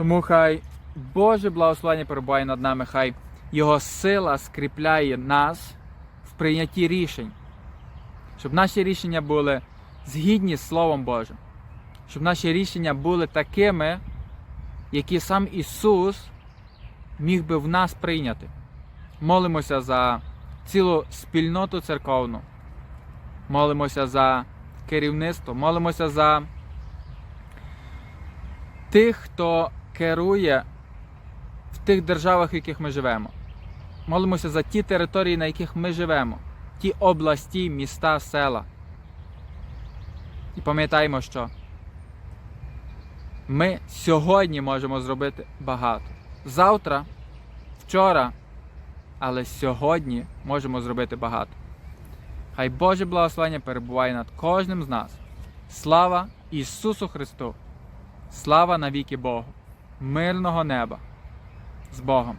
Тому хай Боже благословення перебуває над нами, хай Його сила скріпляє нас в прийнятті рішень, щоб наші рішення були згідні з Словом Божим, щоб наші рішення були такими, які сам Ісус міг би в нас прийняти. Молимося за цілу спільноту церковну, молимося за керівництво, молимося за тих, хто керує в тих державах, в яких ми живемо. Молимося за ті території, на яких ми живемо, ті області, міста, села. І пам'ятаємо, що ми сьогодні можемо зробити багато. Завтра, вчора, але сьогодні можемо зробити багато. Хай Боже благословення перебуває над кожним з нас. Слава Ісусу Христу! Слава навіки Богу! Мирного неба! З Богом!